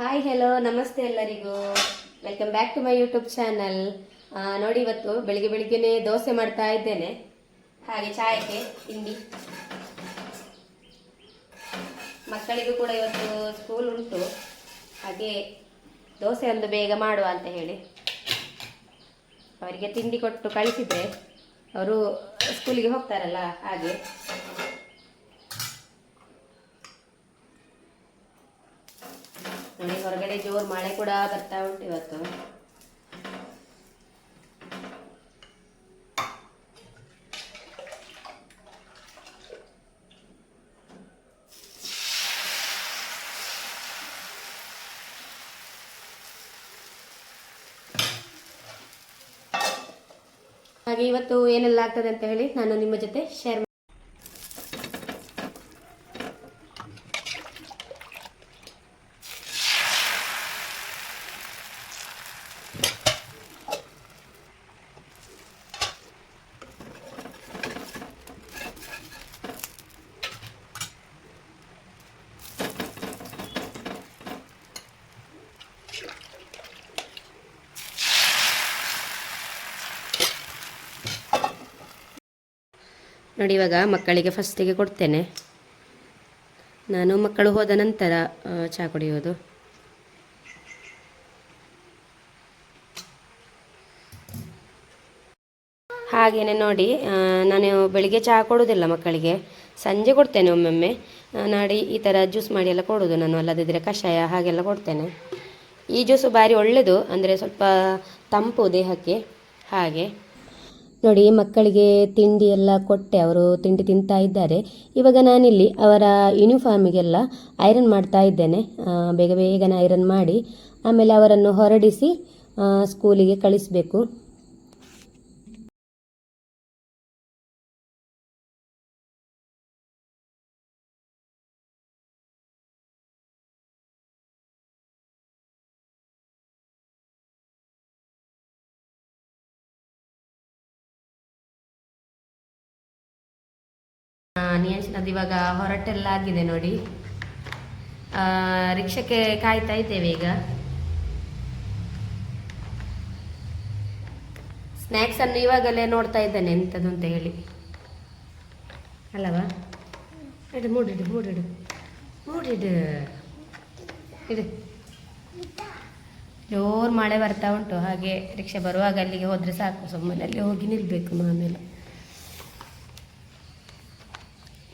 Hi hello ನಮಸ್ತೆ ಎಲ್ಲರಿಗೂ. Welcome back to my YouTube channel ನೋಡಿ ಇವತ್ತು ಬೆಳಿಗ್ಗೆ ಬೆಳಿಗ್ಗೆನೆ ದೋಸೆ ಮಾಡ್ತಾ ಇದ್ದೇನೆ. ಹಾಗೆ ಚಾಯಕ್ಕೆ, ತಿಂಡಿ. ಮಕ್ಕಳಿಗೂ ಕೂಡ ಇವತ್ತು ಸ್ಕೂಲ್ ಉಂಟು. ಹಾಗೆ ದೋಸೆ ಒಂದು ಬೇಗ ಮಾಡುವ ಅಂತ ಹೇಳಿ. ಅವರಿಗೆ ತಿಂಡಿ ಕೊಟ್ಟು ಕಳಿಸಿದ್ರೆ ಅವರು ಸ್ಕೂಲಿಗೆ ಹೋಗ್ತಾರಲ್ಲ, ಹಾಗೆ. ನೋಡಿ ಹೊರಗಡೆ ಜೋರು ಮಳೆ ಕೂಡ ಬರ್ತಾ ಉಂಟು ಇವತ್ತು. ಹಾಗೆ ಇವತ್ತು ಏನೆಲ್ಲ ಆಗ್ತದೆ ಅಂತ ಹೇಳಿ ನಾನು ನಿಮ್ಮ ಜೊತೆ ಶೇರ್ ನೋಡಿ, ಇವಾಗ ಮಕ್ಕಳಿಗೆ ಫಸ್ಟಿಗೆ ಕೊಡ್ತೇನೆ. ನಾನು ಮಕ್ಕಳು ಹೋದ ನಂತರ ಚಹಾ ಕುಡಿಯೋದು ಹಾಗೆಯೇ ನೋಡಿ ನಾನು ಬೆಳಿಗ್ಗೆ ಚಹಾ ಕೊಡೋದಿಲ್ಲ ಮಕ್ಕಳಿಗೆ. ಸಂಜೆ ಕೊಡ್ತೇನೆ ಒಮ್ಮೊಮ್ಮೆ. ನಾಡಿ ಈ ಥರ ಜ್ಯೂಸ್ ಮಾಡಿ ಎಲ್ಲ ಕೊಡೋದು ನಾನು ಅಲ್ಲದಿದ್ದರೆ ಕಷಾಯ ಹಾಗೆಲ್ಲ ಕೊಡ್ತೇನೆ. ಈ ಜ್ಯೂಸು ಭಾರಿ ಒಳ್ಳೆಯದು ಅಂದರೆ ಸ್ವಲ್ಪ ತಂಪು ದೇಹಕ್ಕೆ ಹಾಗೆ. ನೋಡಿ, ಮಕ್ಕಳಿಗೆ ತಿಂಡಿ ಎಲ್ಲ ಕೊಟ್ಟೆ. ಅವರು ತಿಂಡಿ ತಿಂತಾ ಇದ್ದಾರೆ. ಇವಾಗ ನಾನಿಲ್ಲಿ ಅವರ ಯೂನಿಫಾರ್ಮಿಗೆಲ್ಲ ಐರನ್ ಮಾಡ್ತಾ ಇದ್ದೇನೆ. ಬೇಗ ಬೇಗನೆ ಐರನ್ ಮಾಡಿ, ಆಮೇಲೆ ಅವರನ್ನು ಹೊರಡಿಸಿ ಸ್ಕೂಲಿಗೆ ಕಳಿಸಬೇಕು. ನಿಯಂತ್ರಣದ ಇವಾಗ ಹೊರಟೆಲ್ಲ ಆಗಿದೆ ನೋಡಿ ರಿಕ್ಷಕ್ಕೆ ಕಾಯ್ತಾ ಇದ್ದೇವೆ ಈಗ. ಸ್ನ್ಯಾಕ್ಸ್ ಅನ್ನು ಇವಾಗಲೇ ನೋಡ್ತಾ ಇದ್ದೇನೆ ಎಂಥದ್ದು ಅಂತ ಹೇಳಿ. ಅಲ್ಲವಾ? ಇಡು ಮೂಡಿಡು ಮೂಡಿಡು ಮೂಡಿಡು ಇಡು. ಜೋರು ಮಳೆ ಬರ್ತಾ ಉಂಟು, ಹಾಗೆ ರಿಕ್ಷಾ ಬರುವಾಗ ಅಲ್ಲಿಗೆ ಹೋದರೆ ಸಾಕು, ಸುಮ್ಮನೆ ಅಲ್ಲಿ ಹೋಗಿ ನಿಲ್ಬೇಕು ಆಮೇಲೆ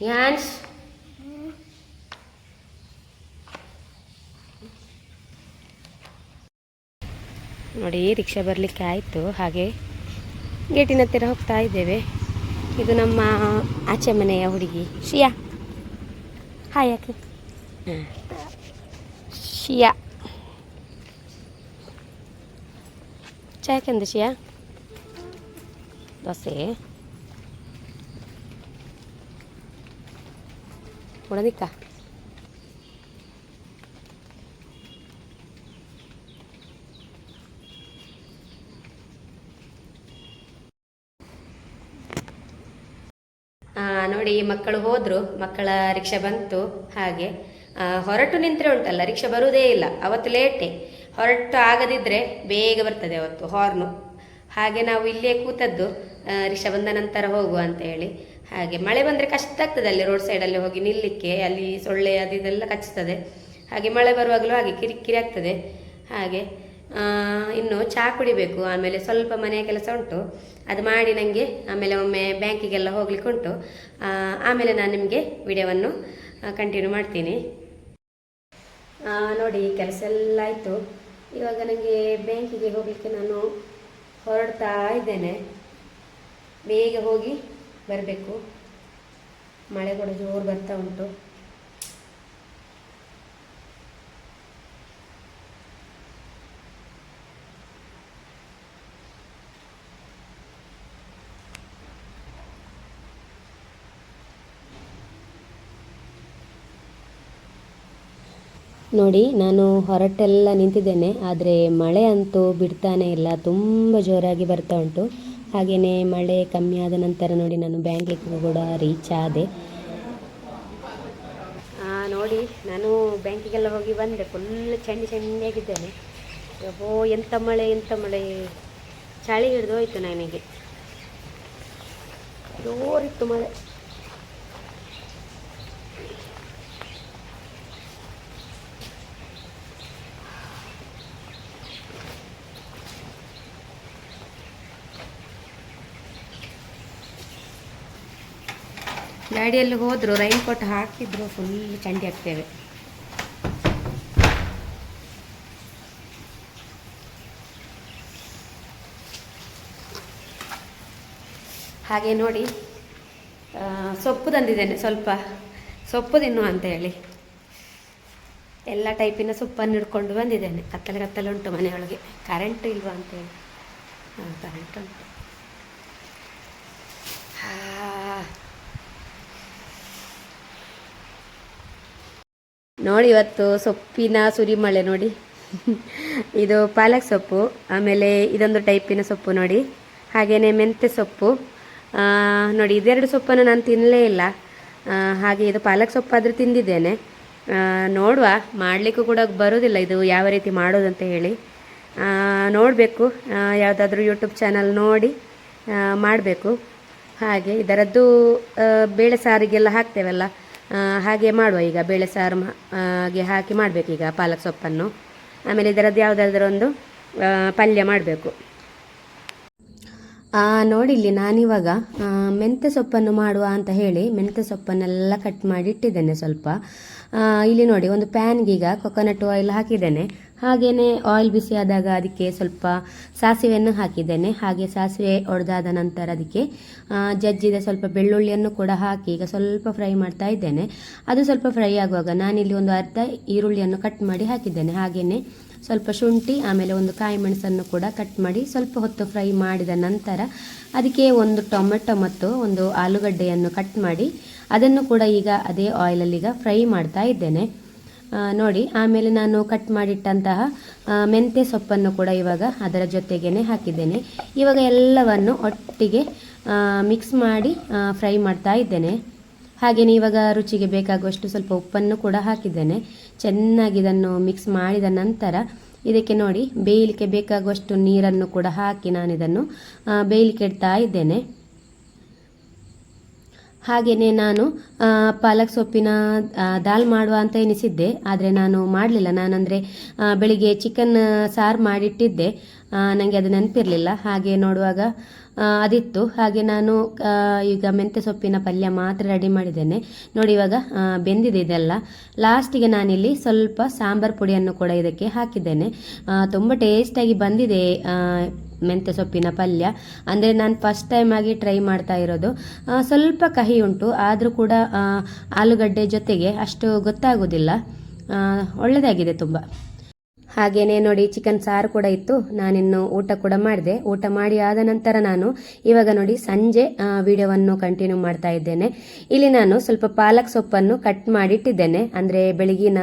ಯಾನ್ಸ್ ನೋಡಿ ರಿಕ್ಷಾ ಬರಲಿಕ್ಕೆ ಆಯಿತು. ಹಾಗೆ ಗೇಟಿನ ಹತ್ತಿರ ಹೋಗ್ತಾ ಇದ್ದೇವೆ. ಇದು ನಮ್ಮ ಆಚೆ ಮನೆಯ ಹುಡುಗಿ ಶಿಯಾ. ಹಾಯ್ ಯಾಕೆ ಶಿಯಾ. ಚಾಯ್ಕೆಂದು ಶಿಯಾ? ದೋಸೆ. ಉಡದಿಕ್ಕ ಆ, ನೋಡಿ ಮಕ್ಕಳು ಹೋದ್ರು ಮಕ್ಕಳ ರಿಕ್ಷಾ ಬಂತು ಹಾಗೆ. ಹೊರಟು ನಿಂತರೆ ಉಂಟಲ್ಲ ರಿಕ್ಷಾ ಬರುವುದೇ ಇಲ್ಲ ಅವತ್ತು ಲೇಟೆ. ಹೊರಟು ಆಗದಿದ್ರೆ ಬೇಗ ಬರ್ತದೆ ಅವತ್ತು ಹಾರ್ನು ಹಾಗೆ ನಾವು ಇಲ್ಲೇ ಕೂತದ್ದು ರಿಕ್ಷಾ ಬಂದ ನಂತರ ಹೋಗುವ ಅಂತ ಹೇಳಿ ಹಾಗೆ ಮಳೆ ಬಂದರೆ ಕಷ್ಟ ಆಗ್ತದೆ ಅಲ್ಲಿ ರೋಡ್ ಸೈಡಲ್ಲಿ ಹೋಗಿ ನಿಲ್ಲಿಕ್ಕೆ, ಅಲ್ಲಿ ಸೊಳ್ಳೆ ಅದು ಇದೆಲ್ಲ ಕಚ್ಚುತ್ತದೆ ಹಾಗೆ ಮಳೆ ಬರುವಾಗಲೂ ಹಾಗೆ ಕಿರಿಕಿರಿ ಆಗ್ತದೆ. ಹಾಗೆ ಇನ್ನು ಚಹಾ ಕುಡಿಬೇಕು. ಆಮೇಲೆ ಸ್ವಲ್ಪ ಮನೆಯ ಕೆಲಸ ಉಂಟು. ಅದು ಮಾಡಿ ನನಗೆ ಆಮೇಲೆ ಒಮ್ಮೆ ಬ್ಯಾಂಕಿಗೆಲ್ಲ ಹೋಗ್ಲಿಕ್ಕೆ ಉಂಟು. ಆಮೇಲೆ ನಾನು ನಿಮಗೆ ವಿಡಿಯೋವನ್ನು ಕಂಟಿನ್ಯೂ ಮಾಡ್ತೀನಿ. ನೋಡಿ ಕೆಲಸ ಎಲ್ಲ ಆಯಿತು. ಇವಾಗ ನನಗೆ ಬ್ಯಾಂಕಿಗೆ ಹೋಗಲಿಕ್ಕೆ ನಾನು ಹೊರಡ್ತಾ ಇದ್ದೇನೆ. ಬೇಗ ಹೋಗಿ ಬರಬೇಕು. ಮಳೆ ಕೂಡ ಜೋರು ಬರ್ತಾ ಉಂಟು. ನೋಡಿ, ನಾನು ಹೊರಟೆಲ್ಲ ನಿಂತಿದ್ದೇನೆ, ಆದರೆ ಮಳೆ ಅಂತೂ ಬಿಡ್ತಾನೆ ಇಲ್ಲ, ತುಂಬ ಜೋರಾಗಿ ಬರ್ತಾ ಉಂಟು. ಹಾಗೆಯೇ ಮಳೆ ಕಮ್ಮಿ ಆದ ನಂತರ ನೋಡಿ ನಾನು ಬ್ಯಾಂಕಿಗೆ ಕೂಡ ರೀಚ್ ಆದೆ. ನೋಡಿ, ನಾನು ಬ್ಯಾಂಕಿಗೆಲ್ಲ ಹೋಗಿ ಬಂದೆ ಫುಲ್ ಚಂಡಿ ಚಂಡಿಯಾಗಿದ್ದೇನೆ. ಓ ಎಂಥ ಮಳೆ ಎಂಥ ಮಳೆ. ಚಳಿ ಹಿಡಿದು ಹೋಯ್ತು ನನಗೆ. ಜೋರಿತ್ತು ಮಳೆ. ಗಾಡಿಯಲ್ಲಿ ಹೋದರು, ರೈನ್ ಕೋಟ್ ಹಾಕಿದ್ರು ಫುಲ್ ಚಂಡಿ ಆಗ್ತೇವೆ ಹಾಗೆ ನೋಡಿ ಸೊಪ್ಪು ತಂದಿದ್ದೇನೆ ಸ್ವಲ್ಪ. ಸೊಪ್ಪು ತಿನ್ನು ಅಂತ ಹೇಳಿ. ಎಲ್ಲ ಟೈಪಿನ ಸೊಪ್ಪನ್ನು ಹಿಡ್ಕೊಂಡು ಬಂದಿದ್ದೇನೆ. ಕತ್ತಲೆ ಕತ್ತಲೆ ಉಂಟು ಮನೆಯೊಳಗೆ. ಕರೆಂಟ್ ಇಲ್ವಾ ಅಂತೇಳಿ ಹಾಂ ಕರೆಂಟ್ ಉಂಟು. ನೋಡಿ ಇವತ್ತು ಸೊಪ್ಪಿನ ಸುರಿಮಳೆ ನೋಡಿ. ಇದು ಪಾಲಕ್ ಸೊಪ್ಪು, ಆಮೇಲೆ ಇದೊಂದು ಟೈಪಿನ ಸೊಪ್ಪು ನೋಡಿ. ಹಾಗೆಯೇ ಮೆಂತ್ಯ ಸೊಪ್ಪು. ನೋಡಿ ಇದೆರಡು ಸೊಪ್ಪನ್ನು ನಾನು ತಿನ್ನಲೇ ಇಲ್ಲ. ಹಾಗೆ ಇದು ಪಾಲಕ್ ಸೊಪ್ಪಾದರೂ ತಿಂದಿದ್ದೇನೆ. ನೋಡುವ, ಮಾಡಲಿಕ್ಕೂ ಕೂಡ ಬರೋದಿಲ್ಲ ಇದು ಯಾವ ರೀತಿ ಮಾಡೋದು ಅಂತ ಹೇಳಿ. ನೋಡಬೇಕು ಯಾವುದಾದ್ರೂ ಯೂಟ್ಯೂಬ್ ಚಾನಲ್ ನೋಡಿ ಮಾಡಬೇಕು. ಹಾಗೆ ಇದರದ್ದು ಬೇಳೆ ಸಾರಿಗೆಲ್ಲ ಹಾಕ್ತೇವಲ್ಲ. ಹಾಗೆ ಮಾಡುವ ಈಗ ಬೇಳೆ ಸಾರು ಹಾಗೆ ಹಾಕಿ ಮಾಡಬೇಕು ಈಗ ಪಾಲಕ್ ಸೊಪ್ಪನ್ನು. ಆಮೇಲೆ ಇದರದ್ದು ಯಾವುದಾದ್ರೂ ಒಂದು ಪಲ್ಯ ಮಾಡಬೇಕು. ನೋಡಿಲ್ಲಿ ನಾನಿವಾಗ ಮೆಂತ್ಯ ಸೊಪ್ಪನ್ನು ಮಾಡುವ ಅಂತ ಹೇಳಿ ಮೆಂತ್ಯ ಸೊಪ್ಪನ್ನೆಲ್ಲ ಕಟ್ ಮಾಡಿ ಇಟ್ಟಿದ್ದೇನೆ ಸ್ವಲ್ಪ. ಇಲ್ಲಿ ನೋಡಿ, ಒಂದು ಪ್ಯಾನ್ಗೀಗ ಕೊಕೊನಟ್ ಆಯಿಲ್ ಹಾಕಿದ್ದೇನೆ. ಹಾಗೆಯೇ ಆಯಿಲ್ ಬಿಸಿ ಆದಾಗ ಅದಕ್ಕೆ ಸ್ವಲ್ಪ ಸಾಸಿವೆಯನ್ನು ಹಾಕಿದ್ದೇನೆ. ಹಾಗೆ ಸಾಸಿವೆ ಒಡೆದಾದ ನಂತರ ಅದಕ್ಕೆ ಜಜ್ಜಿದ ಸ್ವಲ್ಪ ಬೆಳ್ಳುಳ್ಳಿಯನ್ನು ಕೂಡ ಹಾಕಿ ಈಗ ಸ್ವಲ್ಪ ಫ್ರೈ ಮಾಡ್ತಾ ಇದ್ದೇನೆ. ಅದು ಸ್ವಲ್ಪ ಫ್ರೈ ಆಗುವಾಗ ನಾನಿಲ್ಲಿ ಒಂದು ಅರ್ಧ ಈರುಳ್ಳಿಯನ್ನು ಕಟ್ ಮಾಡಿ ಹಾಕಿದ್ದೇನೆ. ಹಾಗೆಯೇ ಸ್ವಲ್ಪ ಶುಂಠಿ, ಆಮೇಲೆ ಒಂದು ಕಾಯಿ ಮೆಣಸನ್ನು ಕೂಡ ಕಟ್ ಮಾಡಿ ಸ್ವಲ್ಪ ಹೊತ್ತು ಫ್ರೈ ಮಾಡಿದ ನಂತರ ಅದಕ್ಕೆ ಒಂದು ಟೊಮೆಟೊ ಮತ್ತು ಒಂದು ಆಲೂಗಡ್ಡೆಯನ್ನು ಕಟ್ ಮಾಡಿ ಅದನ್ನು ಕೂಡ ಈಗ ಅದೇ ಆಯಿಲಲ್ಲಿ ಈಗ ಫ್ರೈ ಮಾಡ್ತಾ ಇದ್ದೇನೆ. ನೋಡಿ, ಆಮೇಲೆ ನಾನು ಕಟ್ ಮಾಡಿಟ್ಟಂತಹ ಮೆಂತ್ಯೆ ಸೊಪ್ಪನ್ನು ಕೂಡ ಇವಾಗ ಅದರ ಜೊತೆಗೇ ಹಾಕಿದ್ದೇನೆ. ಇವಾಗ ಎಲ್ಲವನ್ನು ಒಟ್ಟಿಗೆ ಮಿಕ್ಸ್ ಮಾಡಿ ಫ್ರೈ ಮಾಡ್ತಾ ಇದ್ದೇನೆ. ಹಾಗೆಯೇ ಇವಾಗ ರುಚಿಗೆ ಬೇಕಾಗುವಷ್ಟು ಸ್ವಲ್ಪ ಉಪ್ಪನ್ನು ಕೂಡ ಹಾಕಿದ್ದೇನೆ. ಚೆನ್ನಾಗಿ ಇದನ್ನು ಮಿಕ್ಸ್ ಮಾಡಿದ ನಂತರ ಇದಕ್ಕೆ ನೋಡಿ, ಬೇಯಲಿಕ್ಕೆ ಬೇಕಾಗುವಷ್ಟು ನೀರನ್ನು ಕೂಡ ಹಾಕಿ ನಾನು ಇದನ್ನು ಬೇಯಲಿಕ್ಕೆ ಇಡ್ತಾ ಇದ್ದೇನೆ. ಹಾಗೆಯೇ ನಾನು ಪಾಲಕ್ ಸೊಪ್ಪಿನ ದಾಲ್ ಮಾಡುವ ಅಂತ ಎನಿಸಿದ್ದೆ ಆದರೆ ನಾನು ಮಾಡಲಿಲ್ಲ. ನಾನಂದರೆ ಬೆಳಿಗ್ಗೆ ಚಿಕನ್ ಸಾರು ಮಾಡಿಟ್ಟಿದ್ದೆ. ನನಗೆ ಅದು ನೆನಪಿರಲಿಲ್ಲ. ಹಾಗೆ ನೋಡುವಾಗ ಅದಿತ್ತು. ಹಾಗೆ ನಾನು ಈಗ ಮೆಂತ್ಯ ಸೊಪ್ಪಿನ ಪಲ್ಯ ಮಾತ್ರ ರೆಡಿ ಮಾಡಿದ್ದೇನೆ. ನೋಡಿ ಇವಾಗ ಬೆಂದಿದೆ ಇದೆಲ್ಲ. ಲಾಸ್ಟಿಗೆ ನಾನಿಲ್ಲಿ ಸ್ವಲ್ಪ ಸಾಂಬಾರ್ ಪುಡಿಯನ್ನು ಕೂಡ ಇದಕ್ಕೆ ಹಾಕಿದ್ದೇನೆ. ತುಂಬ ಟೇಸ್ಟಾಗಿ ಬಂದಿದೆ ಮೆಂತ್ಯ ಸೊಪ್ಪಿನ ಪಲ್ಯ. ಅಂದರೆ ನಾನು ಫಸ್ಟ್ ಟೈಮ್ ಆಗಿ ಟ್ರೈ ಮಾಡ್ತಾ ಇರೋದು. ಸ್ವಲ್ಪ ಕಹಿ ಉಂಟು. ಆದರೂ ಕೂಡ ಆಲೂಗಡ್ಡೆ ಜೊತೆಗೆ ಅಷ್ಟು ಗೊತ್ತಾಗೋದಿಲ್ಲ. ಒಳ್ಳೆಯದಾಗಿದೆ ತುಂಬ. ಹಾಗೇನೆ ನೋಡಿ ಚಿಕನ್ ಸಾರು ಕೂಡ ಇತ್ತು. ನಾನಿನ್ನು ಊಟ ಕೂಡ ಮಾಡಿದೆ. ಊಟ ಮಾಡಿ ಆದ ನಂತರ ನಾನು ಇವಾಗ ನೋಡಿ ಸಂಜೆ ವಿಡಿಯೋವನ್ನು ಕಂಟಿನ್ಯೂ ಮಾಡ್ತಾ ಇದ್ದೇನೆ. ಇಲ್ಲಿ ನಾನು ಸ್ವಲ್ಪ ಪಾಲಕ್ ಸೊಪ್ಪನ್ನು ಕಟ್ ಮಾಡಿಟ್ಟಿದ್ದೇನೆ. ಅಂದರೆ ಬೆಳಗಿನ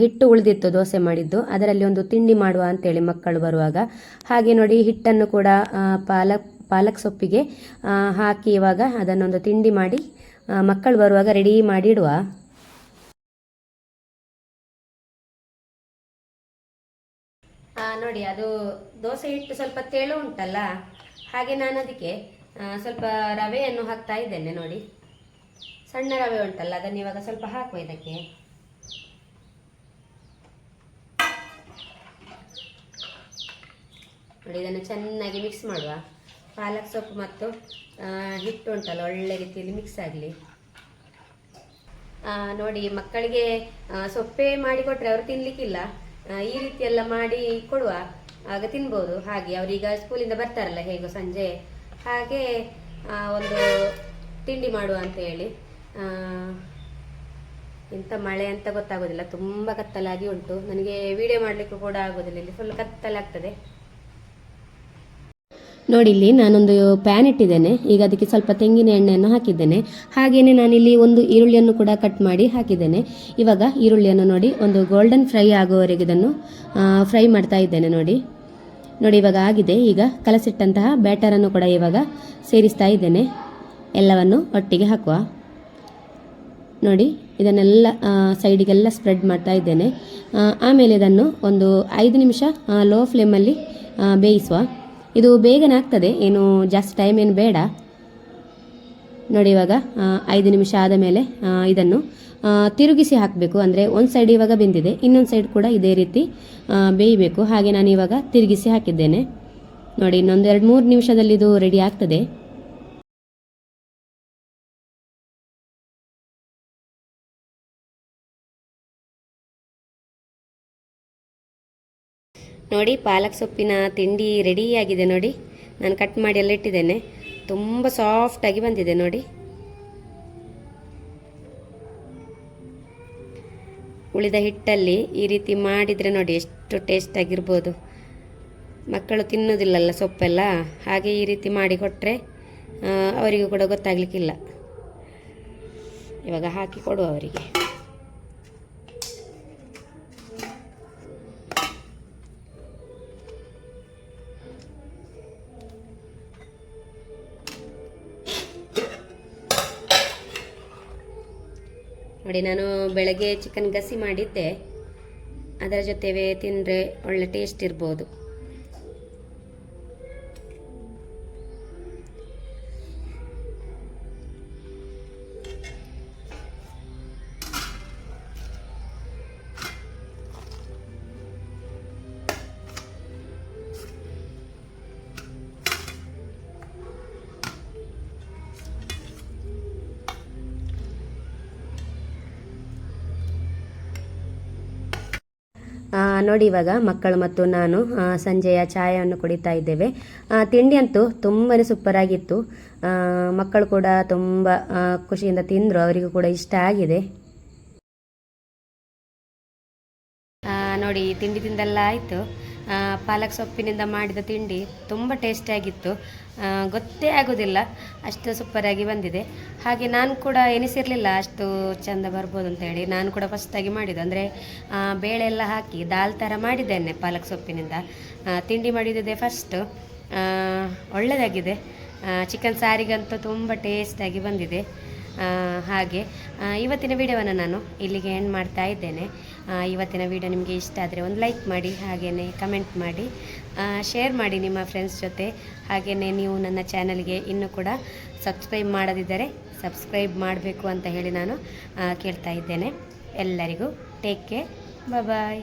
ಹಿಟ್ಟು ಉಳಿದಿತ್ತು, ದೋಸೆ ಮಾಡಿದ್ದು. ಅದರಲ್ಲಿ ಒಂದು ತಿಂಡಿ ಮಾಡುವ ಅಂತೇಳಿ ಮಕ್ಕಳು ಬರುವಾಗ. ಹಾಗೆ ನೋಡಿ ಹಿಟ್ಟನ್ನು ಕೂಡ ಪಾಲಕ್ ಪಾಲಕ್ ಸೊಪ್ಪಿಗೆ ಹಾಕಿ ಇವಾಗ ಅದನ್ನೊಂದು ತಿಂಡಿ ಮಾಡಿ ಮಕ್ಕಳು ಬರುವಾಗ ರೆಡಿ ಮಾಡಿ ಇಡುವ ನೋಡಿ ಅದು ದೋಸೆ ಹಿಟ್ಟು ಸ್ವಲ್ಪ ತೆಳು ಉಂಟಲ್ಲ? ಹಾಗೆ ನಾನು ಅದಕ್ಕೆ ಸ್ವಲ್ಪ ರವೆಯನ್ನು ಹಾಕ್ತಾ ಇದ್ದೇನೆ ನೋಡಿ. ಸಣ್ಣ ರವೆ ಉಂಟಲ್ಲ ಅದನ್ನು ಇವಾಗ ಸ್ವಲ್ಪ ಹಾಕುವ ಇದಕ್ಕೆ. ನೋಡಿ ಇದನ್ನು ಚೆನ್ನಾಗಿ ಮಿಕ್ಸ್ ಮಾಡುವ. ಪಾಲಕ್ ಸೊಪ್ಪು ಮತ್ತು ಹಿಟ್ಟು ಉಂಟಲ್ಲ ಒಳ್ಳೆ ರೀತಿಯಲ್ಲಿ ಮಿಕ್ಸ್ ಆಗಲಿ. ನೋಡಿ ಮಕ್ಕಳಿಗೆ ಸೊಪ್ಪೇ ಮಾಡಿಕೊಟ್ರೆ ಅವರು ತಿನ್ಲಿಕ್ಕಿಲ್ಲ. ಆ, ಈ ರೀತಿ ಎಲ್ಲ ಮಾಡಿ ಕೊಡುವ, ಆಗ ತಿನ್ಬೋದು. ಹಾಗೆ ಅವರೀಗ ಸ್ಕೂಲಿಂದ ಬರ್ತಾರಲ್ಲ, ಹೇಗೋ ಸಂಜೆ. ಹಾಗೆ ಒಂದು ತಿಂಡಿ ಮಾಡುವ ಅಂತ ಹೇಳಿ. ಇಂಥ ಮಳೆ ಅಂತ ಗೊತ್ತಾಗೋದಿಲ್ಲ, ತುಂಬ ಕತ್ತಲಾಗಿ ಉಂಟು. ನನಗೆ ವಿಡಿಯೋ ಮಾಡಲಿಕ್ಕೂ ಕೂಡ ಆಗೋದಿಲ್ಲ, ಇಲ್ಲಿ ಫುಲ್ ಕತ್ತಲಾಗ್ತದೆ. ನೋಡಿ, ಇಲ್ಲಿ ನಾನೊಂದು ಪ್ಯಾನ್ ಇಟ್ಟಿದ್ದೇನೆ. ಈಗ ಅದಕ್ಕೆ ಸ್ವಲ್ಪ ತೆಂಗಿನ ಎಣ್ಣೆಯನ್ನು ಹಾಕಿದ್ದೇನೆ. ಹಾಗೆಯೇ ನಾನಿಲ್ಲಿ ಒಂದು ಈರುಳ್ಳಿಯನ್ನು ಕೂಡ ಕಟ್ ಮಾಡಿ ಹಾಕಿದ್ದೇನೆ. ಇವಾಗ ಈರುಳ್ಳಿಯನ್ನು ನೋಡಿ, ಒಂದು ಗೋಲ್ಡನ್ ಫ್ರೈ ಆಗುವವರೆಗೆ ಇದನ್ನು ಫ್ರೈ ಮಾಡ್ತಾ ಇದ್ದೇನೆ ನೋಡಿ. ನೋಡಿ, ಇವಾಗ ಆಗಿದೆ. ಈಗ ಕಲಸಿಟ್ಟಂತಹ ಬ್ಯಾಟರನ್ನು ಕೂಡ ಇವಾಗ ಸೇರಿಸ್ತಾ ಇದ್ದೇನೆ. ಎಲ್ಲವನ್ನು ಒಟ್ಟಿಗೆ ಹಾಕುವ. ನೋಡಿ, ಇದನ್ನೆಲ್ಲ ಸೈಡಿಗೆಲ್ಲ ಸ್ಪ್ರೆಡ್ ಮಾಡ್ತಾ ಇದ್ದೇನೆ. ಆಮೇಲೆ ಇದನ್ನು ಒಂದು ಐದು ನಿಮಿಷ ಲೋ ಫ್ಲೇಮಲ್ಲಿ ಬೇಯಿಸುವ. ಇದು ಬೇಗನೆ ಆಗ್ತದೆ. ಏನು ಜಾಸ್ತಿ ಟೈಮ್ ಏನು ಬೇಡ. ನೋಡಿ ಇವಾಗ ಐದು ನಿಮಿಷ ಆದ ಮೇಲೆ ಇದನ್ನು ತಿರುಗಿಸಿ ಹಾಕಬೇಕು. ಅಂದರೆ ಒಂದು ಸೈಡ್ ಇವಾಗ ಬೆಂದಿದೆ, ಇನ್ನೊಂದು ಸೈಡ್ ಕೂಡ ಇದೇ ರೀತಿ ಬೇಯಬೇಕು. ಹಾಗೆ ನಾನು ಇವಾಗ ತಿರುಗಿಸಿ ಹಾಕಿದ್ದೇನೆ. ನೋಡಿ, ಇನ್ನೊಂದು ಎರಡು ಮೂರು ನಿಮಿಷದಲ್ಲಿ ಇದು ರೆಡಿ ಆಗ್ತದೆ. ನೋಡಿ, ಪಾಲಕ್ ಸೊಪ್ಪಿನ ತಿಂಡಿ ರೆಡಿಯಾಗಿದೆ ನೋಡಿ. ನಾನು ಕಟ್ ಮಾಡಿ ಎಲ್ಲ ಇಟ್ಟಿದ್ದೇನೆ. ತುಂಬ ಸಾಫ್ಟಾಗಿ ಬಂದಿದೆ ನೋಡಿ. ಉಳಿದ ಹಿಟ್ಟಲ್ಲಿ ಈ ರೀತಿ ಮಾಡಿದರೆ ನೋಡಿ ಎಷ್ಟು ಟೇಸ್ಟ್ ಆಗಿರ್ಬೋದು. ಮಕ್ಕಳು ತಿನ್ನೋದಿಲ್ಲಲ್ಲ ಸೊಪ್ಪೆಲ್ಲ, ಹಾಗೆ ಈ ರೀತಿ ಮಾಡಿ ಕೊಟ್ಟರೆ ಅವರಿಗೂ ಕೂಡ ಗೊತ್ತಾಗಲಿಕ್ಕಿಲ್ಲ. ಇವಾಗ ಹಾಕಿ ಕೊಡುವ ಅವರಿಗೆ. ನೋಡಿ ನಾನು ಬೆಳಗ್ಗೆ ಚಿಕನ್ ಗಸಿ ಮಾಡಿದ್ದೆ. ಅದರ ಜೊತೆವೇ ತಿಂದರೆ ಒಳ್ಳೆ ಟೇಸ್ಟ್ ಇರ್ಬೋದು. ನೋಡಿ ಇವಾಗ ಮಕ್ಕಳು ಮತ್ತು ನಾನು ಸಂಜೆಯ ಚಾಯವನ್ನು ಕುಡಿತಾ ಇದ್ದೇವೆ. ತಿಂಡಿ ಅಂತೂ ತುಂಬಾ ಸೂಪರ್ ಆಗಿತ್ತು. ಮಕ್ಕಳು ಕೂಡ ತುಂಬ ಖುಷಿಯಿಂದ ತಿಂದರು, ಅವರಿಗೂ ಕೂಡ ಇಷ್ಟ ಆಗಿದೆ. ನೋಡಿ, ತಿಂಡಿ ತಿಂದೆಲ್ಲ ಆಯಿತು. ಪಾಲಕ್ ಸೊಪ್ಪಿನಿಂದ ಮಾಡಿದ ತಿಂಡಿ ತುಂಬ ಟೇಸ್ಟಿಯಾಗಿತ್ತು ಗೊತ್ತೇ ಆಗೋದಿಲ್ಲ, ಅಷ್ಟು ಸೂಪರಾಗಿ ಬಂದಿದೆ. ಹಾಗೆ ನಾನು ಕೂಡ ಎನಿಸಿರಲಿಲ್ಲ ಅಷ್ಟು ಚೆಂದ ಬರ್ಬೋದು ಅಂತ ಹೇಳಿ. ನಾನು ಕೂಡ ಫಸ್ಟಾಗಿ ಮಾಡಿದ್ದು. ಅಂದರೆ ಬೇಳೆ ಎಲ್ಲ ಹಾಕಿ ದಾಲ್ ಥರ ಮಾಡಿದ್ದೇನೆ ಪಾಲಕ್ ಸೊಪ್ಪಿನಿಂದ. ತಿಂಡಿ ಮಾಡಿದ್ದೆ ಫಸ್ಟು ಒಳ್ಳೆಯದಾಗಿದೆ ಚಿಕನ್ ಸಾರಿಗಂತೂ ತುಂಬ ಟೇಸ್ಟಾಗಿ ಬಂದಿದೆ. ಹಾಗೆ. ಇವತ್ತಿನ ವಿಡಿಯೋವನ್ನು ನಾನು ಇಲ್ಲಿಗೆ ಎಂಡ್ ಮಾಡ್ತಾ ಇದ್ದೇನೆ. ಇವತ್ತಿನ ವಿಡಿಯೋ ನಿಮಗೆ ಇಷ್ಟ ಆದರೆ ಒಂದು ಲೈಕ್ ಮಾಡಿ ಹಾಗೆಯೇ ಕಮೆಂಟ್ ಮಾಡಿ. ಶೇರ್ ಮಾಡಿ ನಿಮ್ಮ ಫ್ರೆಂಡ್ಸ್ ಜೊತೆ. ಹಾಗೆಯೇ ನೀವು ನನ್ನ ಚಾನಲ್ಗೆ ಇನ್ನೂ ಕೂಡ ಸಬ್ಸ್ಕ್ರೈಬ್ ಮಾಡದಿದ್ದರೆ ಸಬ್ಸ್ಕ್ರೈಬ್ ಮಾಡಬೇಕು ಅಂತ ಹೇಳಿ ನಾನು ಕೇಳ್ತಾ ಇದ್ದೇನೆ. ಎಲ್ಲರಿಗೂ ಟೇಕ್ ಕೇರ್ ಬಾಯ್